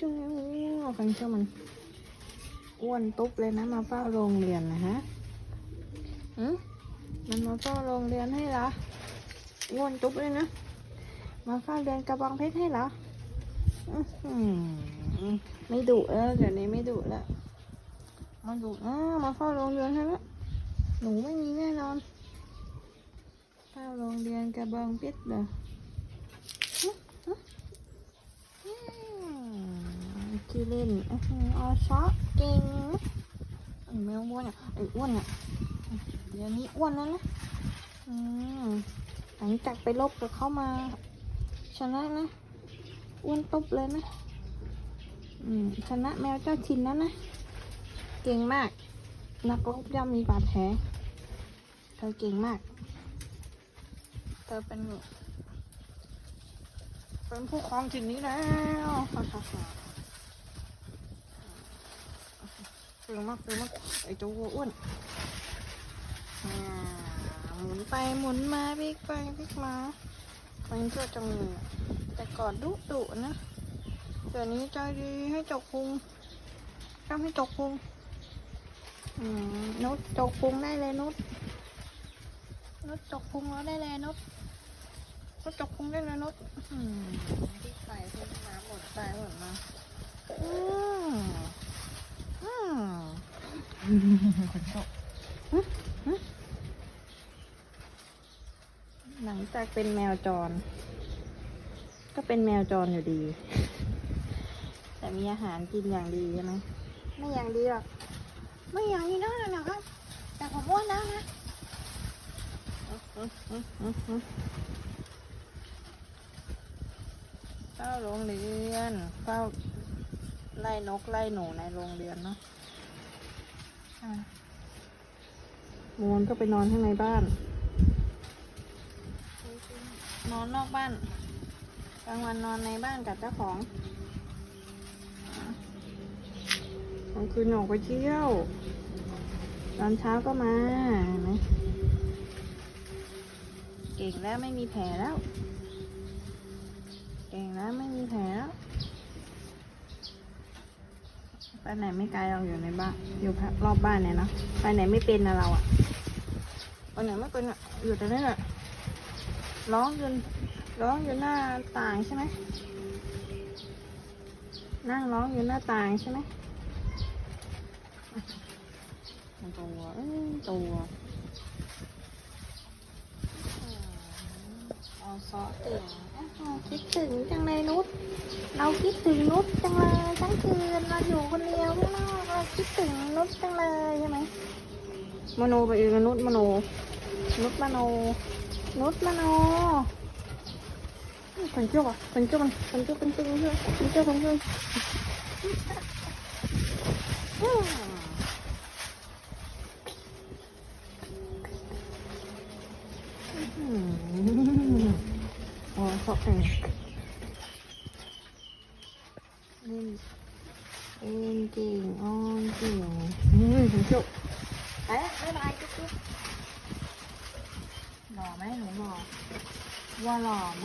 จุงฟังเชื่อมันอ้วนตุ๊บเลยนะ มาเฝ้าโรงเรียนนะฮะอืมมันมาเฝ้าโรงเรียนให้เหรออ้วนตุ๊บเลยนะ มาเฝ้าเรียนกระบองเพชรให้เหรออื้อหือไม่ดุแล้วเดี๋ยวนี้ไม่ดุแล้วมาดุอ้ามาเฝ้าโรงเรียนให้แล้วหนูไม่มีแน่นอนเฝ้าโรงเรียนกระบองเพชรเหรออื้ออืม ขี้เล่นอื้อหือเอาซะเก่งไอ้แมวอ้วนอะไอ้อ้วนอะเดี๋ยวนี้อ้วนแล้วนะอืมหลังจากไปลบกับเขามาชนะนะ อ้วนตบเลยนะอืมชนะแมวเจ้าชินแล้วนะ เก่งมาก นักรบย่อมมีบาดแผลเธอเก่งมาก เธอเป็นเป็นผู้ครองถิ่นนี้แล้ว เก่งมากเก่งมากไอ้เจ้าวัวอ้วนหมุนไปหมุนมาพลิกไปพลิกมามันเชื่อจังเลยแต่ก่อนดุดุนะเดี๋ยวนี้ใจดีให้จกพุงทำให้จกพุงนุชจกพุงได้เลยนุชนุชจกพุงแล้วได้เลยนุชนุชจกพุงได้เลยนุชอืมพริกใส่พริกน้ำหมดใส่หมดมาอืม มคนชอบหลังจากเป็นแมวจร ก็เป็นแมวจรอยู่ดี แต่มีอาหารกินอย่างดีใช่ไหมไม่อย่างดีหรอกไม่อย่างนี้ได้หรอกครับแต่ผมอ้วนแล้วนะเฝ้าโรงเรียนเฝ้าไล่นกไล่หนูในโรงเรียนเนาะอะ มวนก็ไปนอนข้างในบ้าน นอนนอกบ้าน กลางวันนอนในบ้านกับเจ้าของกลางคืนออกไปเที่ยว ตอนเช้าก็มาเห็นไหมเก่งแล้วไม่มีแผลแล้ว เก่งแล้วไม่มีแผลแล้ว ไปไหนไม่ไกลเราอยู่ในบ้านอยู่รอบบ้านเนี่ยนะไปไหนไม่เป็นนะเราอะไปไหนไม่เป็นอะอยู่แต่นี่แหละร้องจนร้องอยู่หน้าต่างใช่ไหมนั่งร้องอยู่หน้าต่างใช่ไหมตัวเอ้ยตัวเอาซอเต่งอ้าวคิดถึงจังเลยนุช เราคิดถึงนุชจังเลยทั้งคืนเราอยู่คนเดียวข้างนอกเราคิดถึงนุชจังเลยใช่ไหมมโนไปเองนะนุชมโน นุชมโน นุชมโน เอ็นจริงออนจริงอืมจุกไปแล้บ๊ายบายจุ๊บจุ๊หล่อไหมหนูหล่อว่าหล่อไหม